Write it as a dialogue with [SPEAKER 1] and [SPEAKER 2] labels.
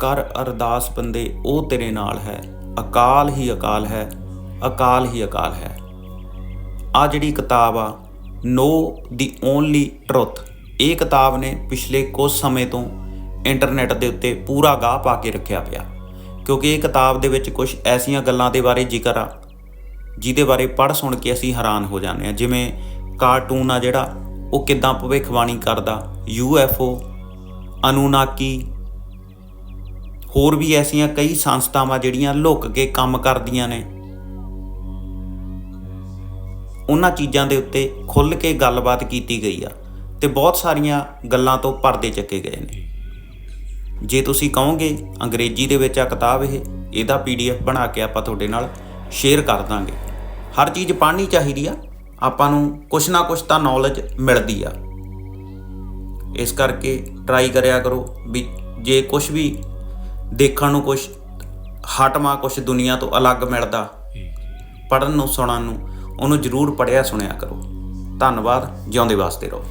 [SPEAKER 1] ਕਰ ਅਰਦਾਸ ਬੰਦੇ, ਉਹ ਤੇਰੇ ਨਾਲ ਹੈ। ਅਕਾਲ ਹੀ ਅਕਾਲ ਹੈ, ਅਕਾਲ ਹੀ ਅਕਾਲ ਹੈ। ਆ ਜਿਹੜੀ ਕਿਤਾਬ ਆ, ਨੋ ਦੀ ਓਨਲੀ ਟਰੁੱਥ, ਇਹ ਕਿਤਾਬ ਨੇ ਪਿਛਲੇ ਕੁਝ ਸਮੇਂ ਤੋਂ ਇੰਟਰਨੈਟ ਦੇ ਉੱਤੇ ਪੂਰਾ ਗਾਹ ਪਾ ਕੇ ਰੱਖਿਆ ਪਿਆ। ਕਿਉਂਕਿ ਇਹ ਕਿਤਾਬ ਦੇ ਵਿੱਚ ਕੁਝ ਐਸੀਆਂ ਗੱਲਾਂ ਦੇ ਬਾਰੇ ਜ਼ਿਕਰ ਆ, ਜਿਹਦੇ ਬਾਰੇ ਪੜ੍ਹ ਸੁਣ ਕੇ ਅਸੀਂ ਹੈਰਾਨ ਹੋ ਜਾਂਦੇ ਆ ਜਿਵੇਂ ਕਾਰਟੂਨ ਆ ਜਿਹੜਾ, ਉਹ ਕਿਦਾਂ ਭਵਿੱਖਬਾਣੀ ਕਰਦਾ ਯੂਐਫਓ ਅਨੂਨਾਕੀ ਹੋਰ ਵੀ ਐਸੀਆਂ ਕਈ ਸੰਸਥਾਵਾਂ ਜਿਹੜੀਆਂ ਲੁੱਕ ਕੇ ਕੰਮ ਕਰਦੀਆਂ ਨੇ। ਉਹਨਾਂ ਚੀਜ਼ਾਂ ਦੇ ਉੱਤੇ ਖੁੱਲ੍ਹ ਕੇ ਗੱਲਬਾਤ ਕੀਤੀ ਗਈ ਆ ਤੇ ਬਹੁਤ ਸਾਰੀਆਂ ਗੱਲਾਂ ਤੋਂ ਪਰਦੇ ਚੱਕੇ ਗਏ ਨੇ। ਜੇ ਤੁਸੀਂ ਕਹੋਗੇ ਅੰਗਰੇਜ਼ੀ ਦੇ ਵਿੱਚ ਆ ਕਿਤਾਬ ਇਹ, ਇਹਦਾ ਪੀਡੀਐਫ ਬਣਾ ਕੇ ਆਪਾਂ ਤੁਹਾਡੇ ਨਾਲ ਸ਼ੇਅਰ ਕਰ ਦਾਂਗੇ। ਹਰ ਚੀਜ਼ ਪੜ੍ਹਨੀ ਚਾਹੀਦੀ ਆ, ਆਪਾਂ ਨੂੰ ਕੁਛ ਨਾ ਕੁਛ ਤਾਂ ਨੌਲੇਜ ਮਿਲਦੀ ਆ। ਇਸ ਕਰਕੇ ਟਰਾਈ ਕਰਿਆ ਕਰੋ ਵੀ ਜੇ ਕੁਛ ਵੀ ਦੇਖਣ ਨੂੰ ਕੁਛ ਹਟਵਾ ਕੁਛ ਦੁਨੀਆ ਤੋਂ ਅਲੱਗ ਮਿਲਦਾ। ਪੜਨ ਨੂੰ ਸੁਣਨ ਨੂੰ ਉਹਨੂੰ ਜ਼ਰੂਰ ਪੜਿਆ ਸੁਣਿਆ ਕਰੋ। ਧੰਨਵਾਦ ਜਿਉਂਦੇ ਵਾਸਤੇ ਰਹੋ।